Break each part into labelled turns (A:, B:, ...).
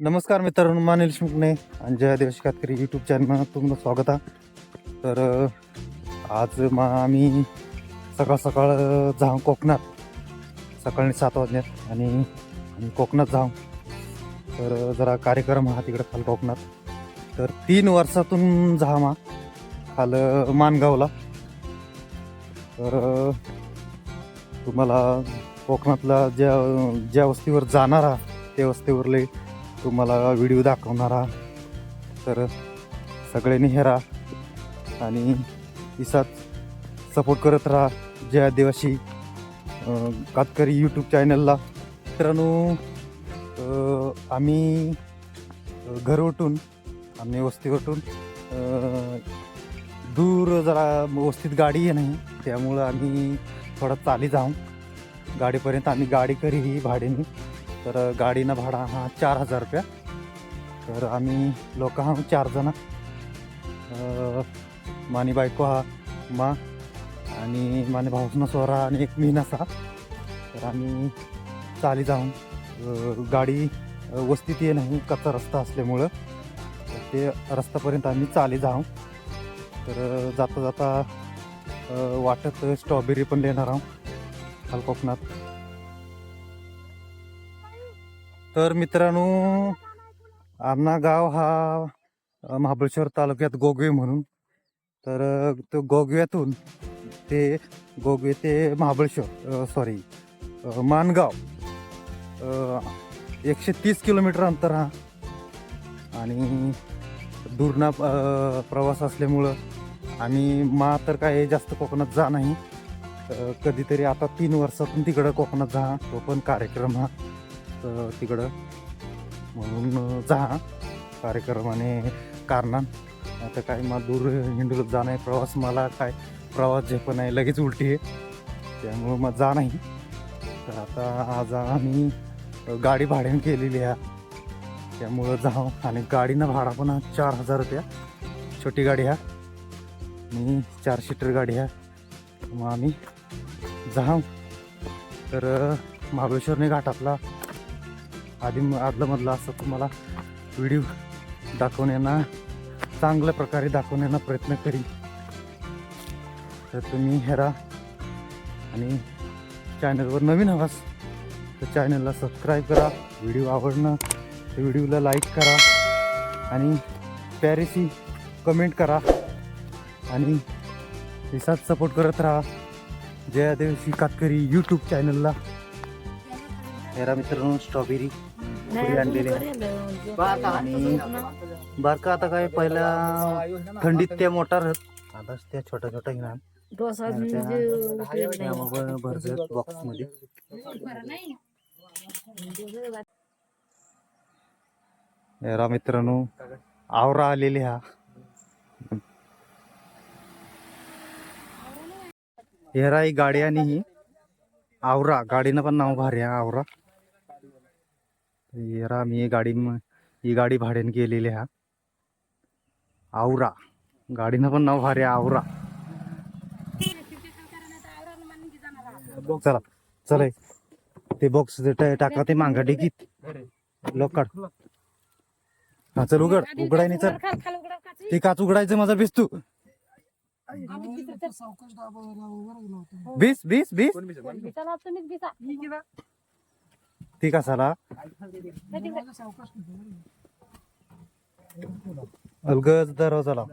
A: नमस्कार मित्रांनो मानिल शिंकणे आणि जय आदिवासी कातकरी यूट्यूब चॅनल तुमचं स्वागत आहे. तर आज मग आम्ही सकाळ सकाळ जाऊ कोकणात. सकाळी सात वाजण्यात आणि आम्ही कोकणात जाऊ तर जरा कार्यक्रम हा तिकडे खाल कोकणात. तर तीन वर्षातून जा मा खाल मानगावला. तर तुम्हाला कोकणातला ज्या ज्या वस्तीवर जाणार आहात त्या वस्तीवरले तुम्हाला व्हिडिओ दाखवणारा. तर सगळ्यांनी हे राहा आणि इसात सपोर्ट करत राहा. जय आदिवासी. कातकरी यूट्यूब चॅनलला मित्रांनो आम्ही घर उठून आम्ही वस्तीवरतून दूर जरा वस्तीत गाडी आहे. नाही त्यामुळं आम्ही थोडा चाली जाऊ गाडीपर्यंत आम्ही गाडी करी ही भाड्याने. तर गाडीनं भाडा हा चार हजार रुपया. तर आम्ही लोक हा चार जण. मानी बायको हा मा आणि माने भाऊसना सोरा आणि एक मी नसा तर आम्ही चाली जाऊन गाडी वस्तीत ये नाही कच्चा रस्ता असल्यामुळं ते रस्त्यापर्यंत आम्ही चाली जाऊ तर जाता जाता वाटत स्ट्रॉबेरी पण देणार आहोत. खाल कोकणात. तर मित्रांनो आमना गाव हा महाबळेश्वर तालुक्यात गोगवे म्हणून. तर तो गोगव्यातून ते गोगवे ते महाबळेश्वर सॉरी मानगाव एकशे तीस किलोमीटर अंतर हा. आणि दूरना प्रवास असल्यामुळं आम्ही मा तर काय जास्त कोकणात जा नाही. कधीतरी आता तीन वर्षातून तिकडं कोकणात जा तो पण कार्यक्रम हा. तिकडं. म्हणून जा. कार्यक्रमाने कारणान. आता काय मला दूर हिंडूलत जा नाही प्रवास मला काय प्रवास जे पण आहे लगेच उलटी आहे. त्यामुळं मग जा नाही. तर आता आज आम्ही गाडी भाड्याने केलेली आहे. त्यामुळं जाऊ आणि गाडीनं भाडा पण चार हजार रुपया. छोटी गाडी हा मी चार सीटर गाडी हा मग आम्ही जाऊ तर महाबळेश्वरने घाटातला आधी आदलं असं तुम्हाला व्हिडिओ दाखवण्याना चांगल्या प्रकारे दाखवण्याचा प्रयत्न करीन. तर तुम्ही हेरा आणि चॅनलवर नवीन हवास तर चॅनलला सबस्क्राईब करा. व्हिडिओ आवडणं तर व्हिडिओला लाईक करा. आणि प्यारेसी कमेंट करा. आणि दिसात सपोर्ट करत राहा. जयादेवशी आदिवासी कातकरी यूट्यूब चॅनलला हेरा मित्रांनो स्ट्रॉबेरी पुढे आणलेले आणि बारका आता काय पहिल्या थंडीत त्या मोठा राहत आता त्या छोट्या छोट्या घेणार. भरत बॉक्समध्ये हेरा मित्रांनो आवरा आलेले हा. हेरा ही गाडी आणि ही आवरा गाडीनं पण नाव भारी आहे आवरा. हेरा मी ही गाडी म- ही गाडी भाड्याने गेलेली हा आवरा. गाडीनं पण नाव भारी आहे आवरा. चला चला. ते बॉक्स टाका ते मांगा डिकीत लोक काढ. हा चल उघड. उघडाय नाही चल. ते काच उघडायचं माझा बीस तू. बीस बीस बीस ती कसाला अलगज दरवाजाला.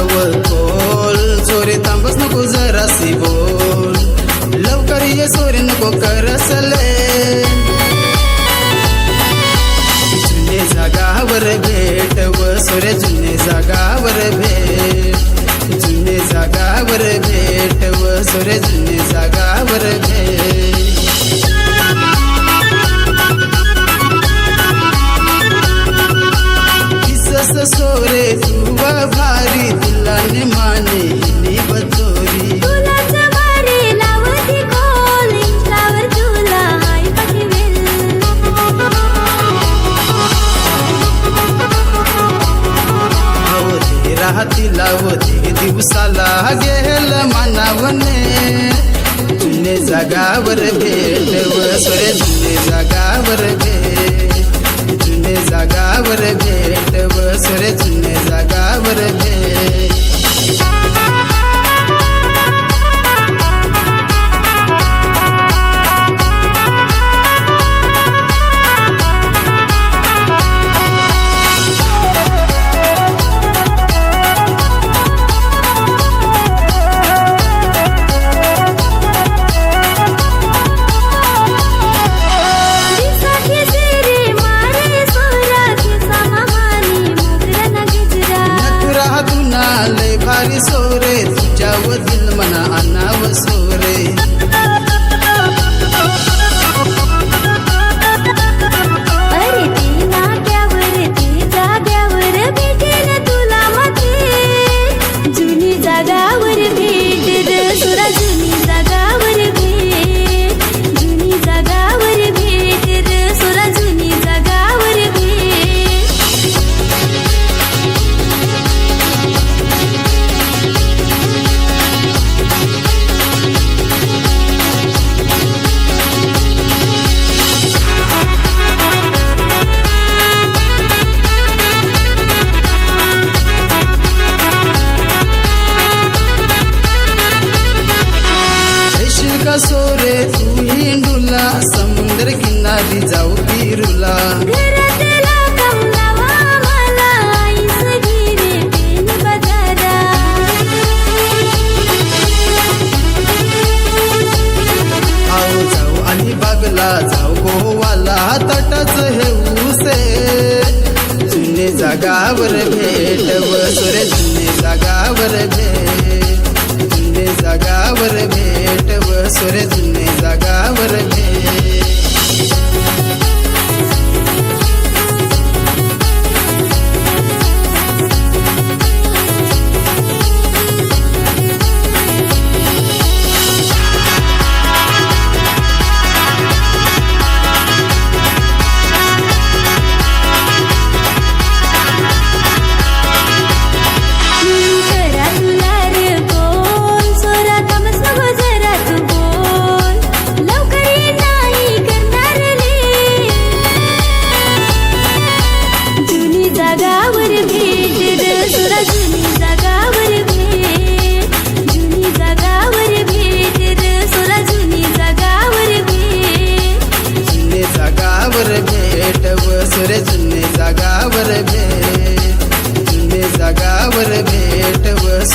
B: तुला जागावर भेट व जुने जागावर भेट. जुने जागावर भेट व जुने जागावर भेट.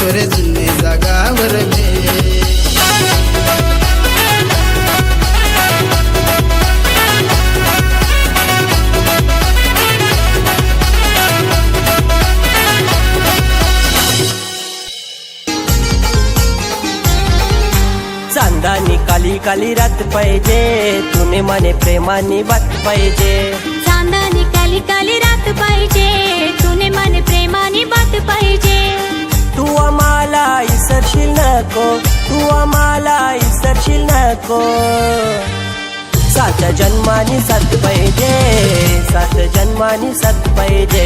B: व सोरे जुने जागावर
C: चांदानी काली काली रात पाहिजे तुने मने प्रेमानी बात पाहिजे.
D: चांदणी काली काली रात पाहिजे तुने मन प्रेमाने बात पाहिजे.
C: तू आम्हाला इसरशील नको. तू आम्हाला इसरशील नको. सात जन्मानी सात पाहिजे सात जन्मानी सात पाहिजे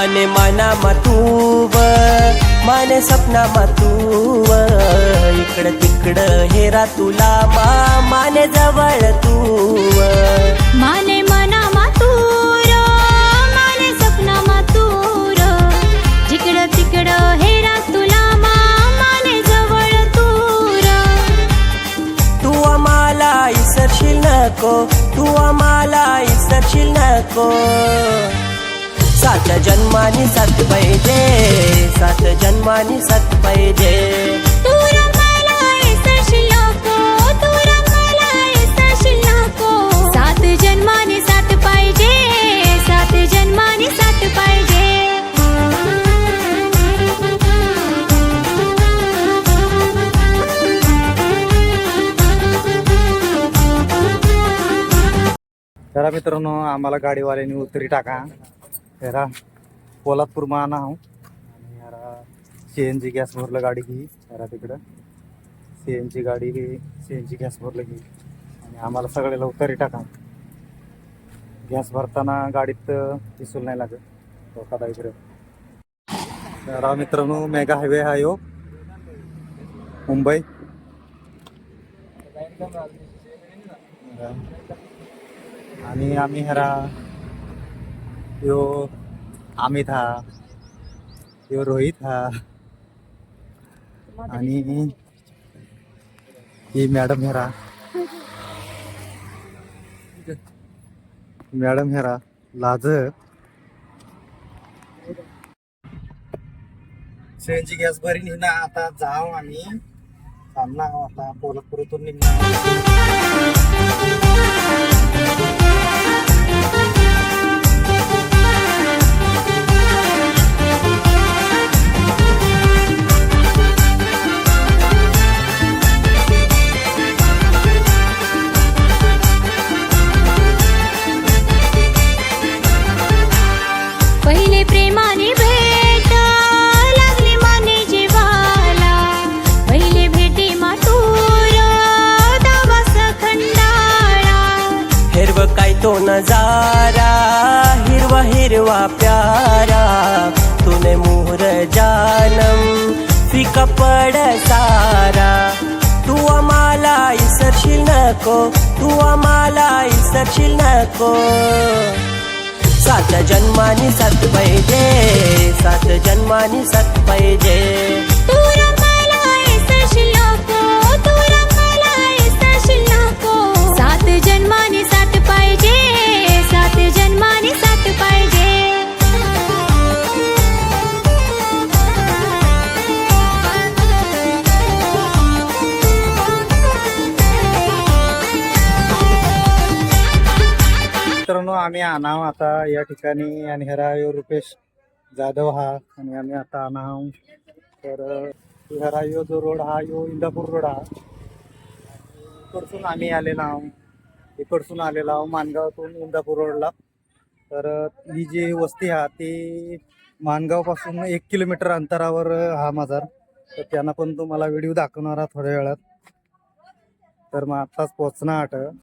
C: माने माना मातूव माने सपना मातूव. इकडं तिकडं हेरा तुला मा माने जवळ तू
D: माने मना मातूर माने सपना मातूर. जिकडं तिकडं हेरा तुला मा माने जवळ तूर.
C: तू आम्हाला इसरशील नको तू आम्हाला इसरशील नको. सात जन्मानी सात पाहिजे सात जन्मानी सात पाहिजे
A: जरा मित्रांनो आम्हाला गाडीवाल्याने उतरी टाका. जरा पोलादपूर आणा आहो आणि यारा सी एन जी गॅस भरलं गाडी घे. यारा तिकडं. सी एन जी गाडी घे. सी एन जी गॅस भरलं घे. आणि आम्हाला सगळ्याला उतारी टाका. गॅस भरताना गाडीत दिसून नाही लागत. धोकादा इकडे राव मित्रांनो मेगा हायवे हा यो. मुंबई. आणि आम्ही हरा यो आमित हा यो रोहित हा. आणि ही मॅडम हेरा. मॅडम हेरा लाज सीएनजी गॅस भरी निघणार आता जाऊ आम्ही चालणार आता पोलतपुरातून निघणार.
C: काय तो नजारा हिरवा हिरवा प्यारा तूने मोर जानम फिका पड सारा. तू आम्हाला इसरशील नको तू आम्हाला इसरशील नको. सात जन्मानी सात पाहिजे सात जन्मानी सात पाहिजे
A: आणाव आता या ठिकाणी आणि हरा यो रुपेश जाधव हा आणि आम्ही आता आणाव तर हेरा हरा यो जो रोड हा यो इंदापूर रोड हा. इकडसून आम्ही आलेलो आहोत. इकडसून आलेलो आहोत मानगावातून इंदापूर रोडला. तर ही जी वस्ती हा ती मानगावपासून एक किलोमीटर अंतरावर हा माझा तर त्यांना पण तुम्हाला व्हिडिओ दाखवणार थोड्या वेळात. तर मग आत्ताच पोचणार आठ